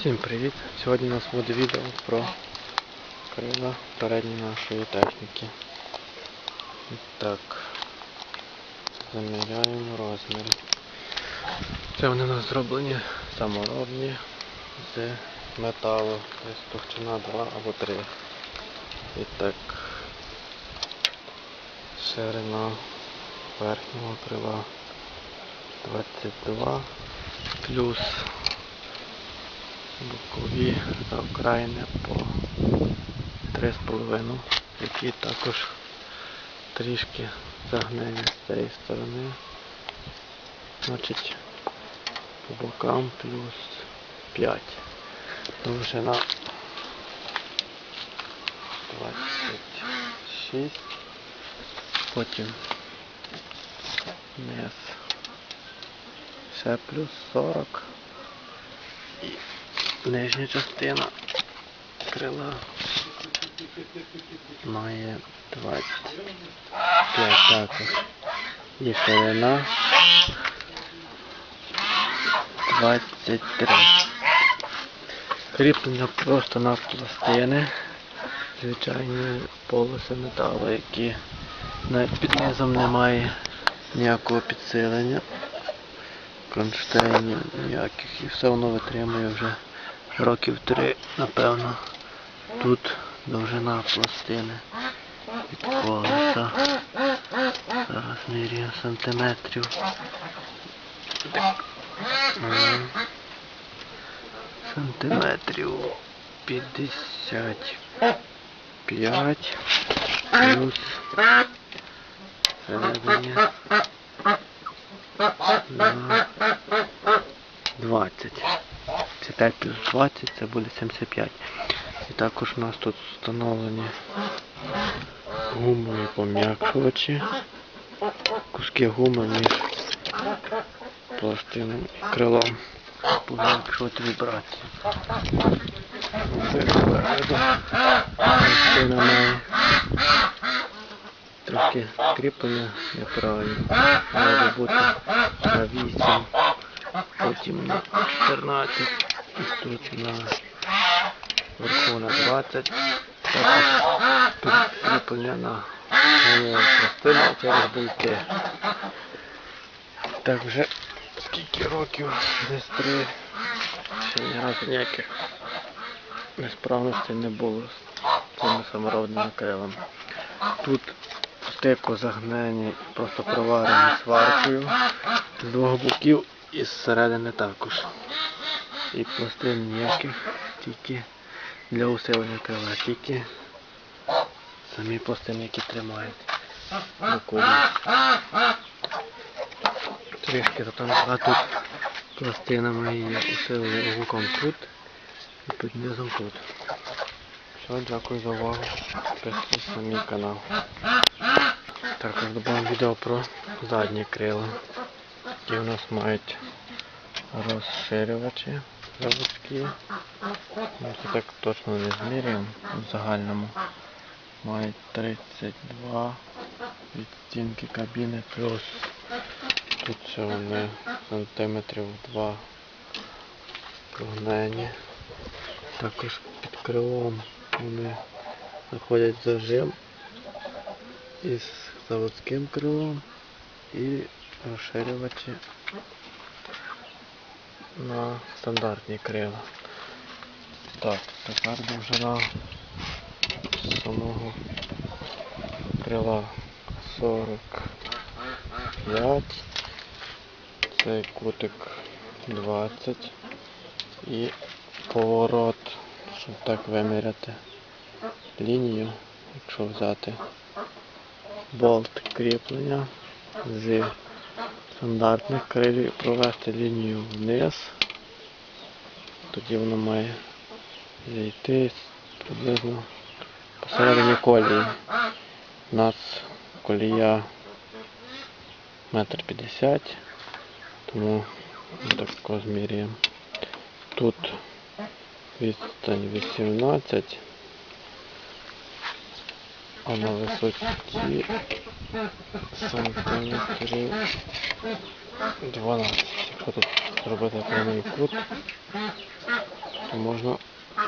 Всім привіт! Сьогодні у нас буде відео про крила передні нашої техніки. Так, заміряємо розміри. Це вони у нас зроблені саморобні з металу, десь товщина 2 або 3. І так, ширина верхнього крила 22 плюс бокові окраїни по 3,5, які також трішки загнені з цієї сторони. Значить по бокам плюс 5. Довжина 26. Потім низ ще плюс 40. Нижня частина крила має 25 також. І ширина 23. Кріплення просто на пластини. Звичайні полоси металу, які під низом немає ніякого підсилення. Кронштейнів ніяких і все воно витримує вже років три, напевно. Тут довжина пластини від колеса. Зараз міряємо сантиметрів. Так. Сантиметрів 55 плюс середині на 20. Це 5 плюс 20, це буде 75. І також у нас тут встановлені гумові пом'якшувачі. Куски гуми між пластином і крилом. Пом'якшувати вібрації. Це спереду. Пластина має трохи кріплення неправильно. Має бути на 8, потім на 14 і тут на верху на 20. Також тут кріплення на голову через болти. Так вже скільки років, десь три, ще ні разу ніяких несправностей не було з цими саморобними крилами. Тут стеко загнені, просто проварені сваркою з двох боків і зсередини також. І пластин ніяких, тільки для усилення крила, тільки самі пластини, які тримають бокові. Трішки затонка тут пластинами і усилення гуком тут і під низом тут. Все, дякую за увагу. Підписуйтесь на мій канал. Також додамо відео про задні крила, які у нас мають розширювачі заводські. Ми це так точно не зміряємо в загальному. Мають 32 від стінки кабіни плюс тут ще вони сантиметрів 2 прогнені. Також під крилом вони знаходять зажим із заводським крилом і розширювачі на стандартні крила. Так, тепер довжина самого крила 45, цей кутик 20 і поворот, щоб так виміряти лінію, якщо взяти болт кріплення з стандартних крилів провести лінію вниз, тоді воно має зійти приблизно посередині колії. У нас колія метр п'ятдесят, тому ми так зміряємо. Тут відстань 18, а на висоті сантиметрів 12. Якщо тут зробити прямий кут, то можна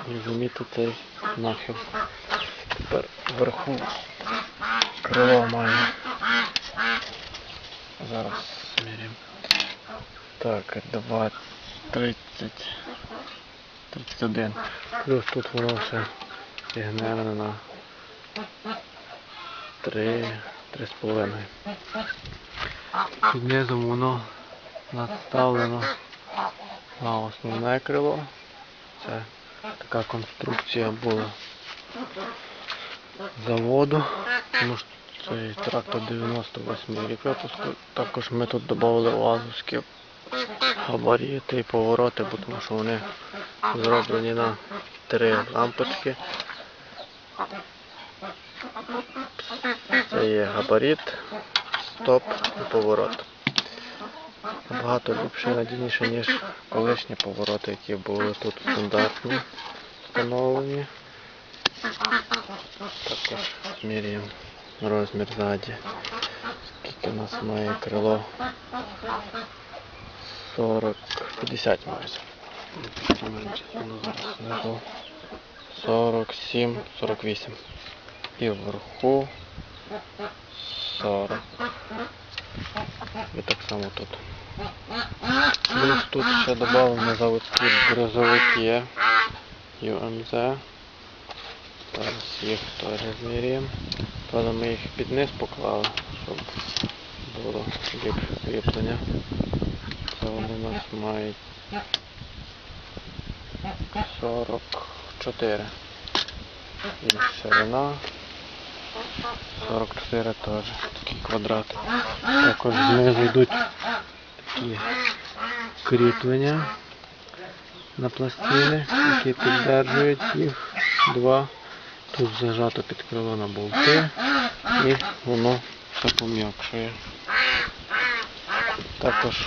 розуміти цей нахил. Тепер вверху крило має. Зараз зміряємо. Так, 2, 30, 31. Плюс тут воно ще зігнене на 3, 3,5. Під низом воно надставлено на основне крило. Це така конструкція була заводу. Тому що цей трактор 98 рік випуску. Також ми тут додали уазовські габаріти і повороти, бо тому що вони зроблені на три лампочки. Це є габарит, стоп і поворот. Набагато ліпше і надійніше, ніж колишні повороти, які були тут стандартні встановлені. Також зміряємо розмір ззаді. Скільки у нас має крило? 40, 50 майже. Ну, зараз 47, 48. І вверху 40. І так само тут. Плюс тут ще додали заводські брозовики UMZ. Зараз їх теж зміряємо. Правда ми їх під низ поклали, щоб було ліпше кріплення. Це вони у нас мають 44. І ширина 44 теж, такі квадрати. Також знизу йдуть такі кріплення на пластини, які піддержують їх. Два. Тут зажато під крило на болти і воно все пом'якшує. Також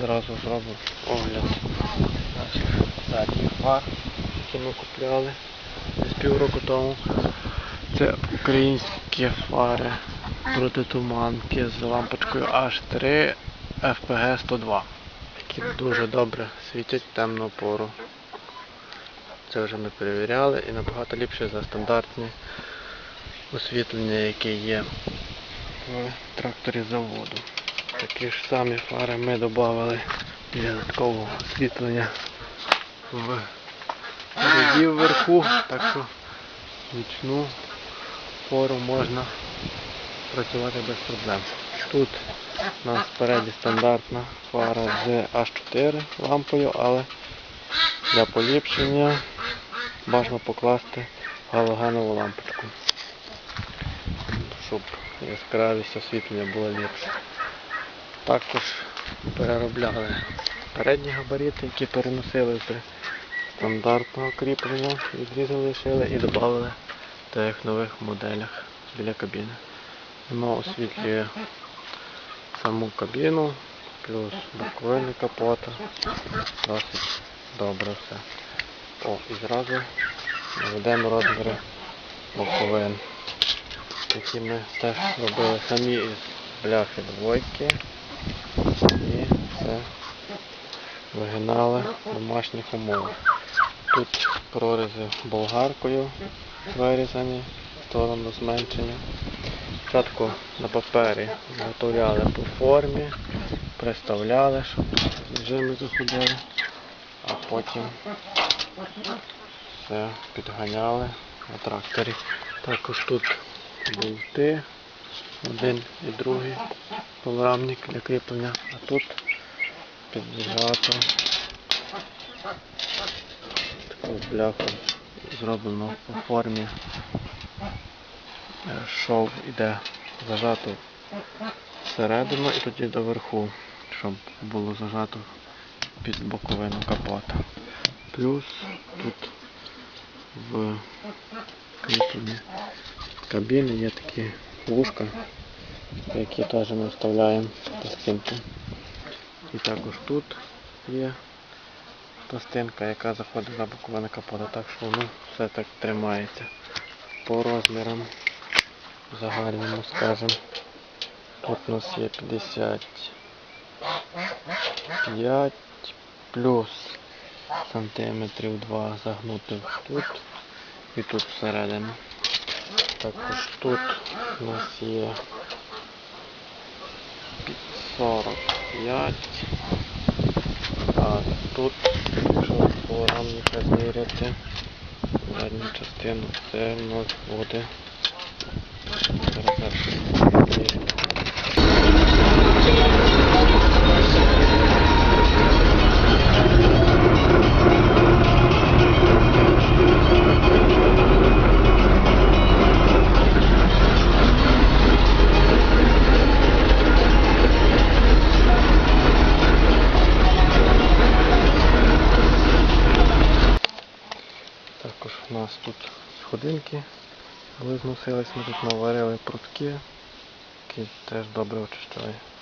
зразу зроблю огляд наших задніх фар, які ми купляли десь півроку тому. Це українські фари протитуманки з лампочкою H3 FPG 102, які дуже добре світять темну пору. Це вже ми перевіряли і набагато ліпше за стандартне освітлення, яке є в тракторі заводу. Такі ж самі фари ми додали для додаткового освітлення в вверху, так що нічну пору можна працювати без проблем. Тут у нас спереді стандартна фара з H4 лампою, але для поліпшення бажано покласти галогенову лампочку, щоб яскравість освітлення була ліпша. Також переробляли передні габарити, які переносили з стандартного кріплення, відрізали, лишили і додали так як нових моделях біля кабіни. Воно освітлює саму кабіну, плюс боковини капота. Досить добре все. О, і зразу наведемо розміри боковин, які ми теж робили самі із бляхи двойки і все вигинали в домашніх умовах. Тут прорізи болгаркою вирізані, сторону зменшення. Спочатку на папері виготовляли по формі, приставляли, щоб жими заходили, а потім все підганяли на тракторі. Також тут болти, один і другий поворотник для кріплення, а тут піджато таку бляху зроблено по формі. Е, Шов іде зажато всередину і тоді доверху, щоб було зажато під боковину капота. Плюс тут в кріпленні кабіни є такі вушка, які теж ми вставляємо пластинки. І також тут є пластинка, яка заходить на боковину капота, так що воно все так тримається по розмірам загальному, скажемо. Тут у нас є 55 плюс сантиметрів два загнути тут і тут всередину. Також тут у нас є під 45. А тут, якщо по рамника зміряти задню частину, це у нас буде. Зараз сходинки були ми тут наварили прутки, які теж добре очищають.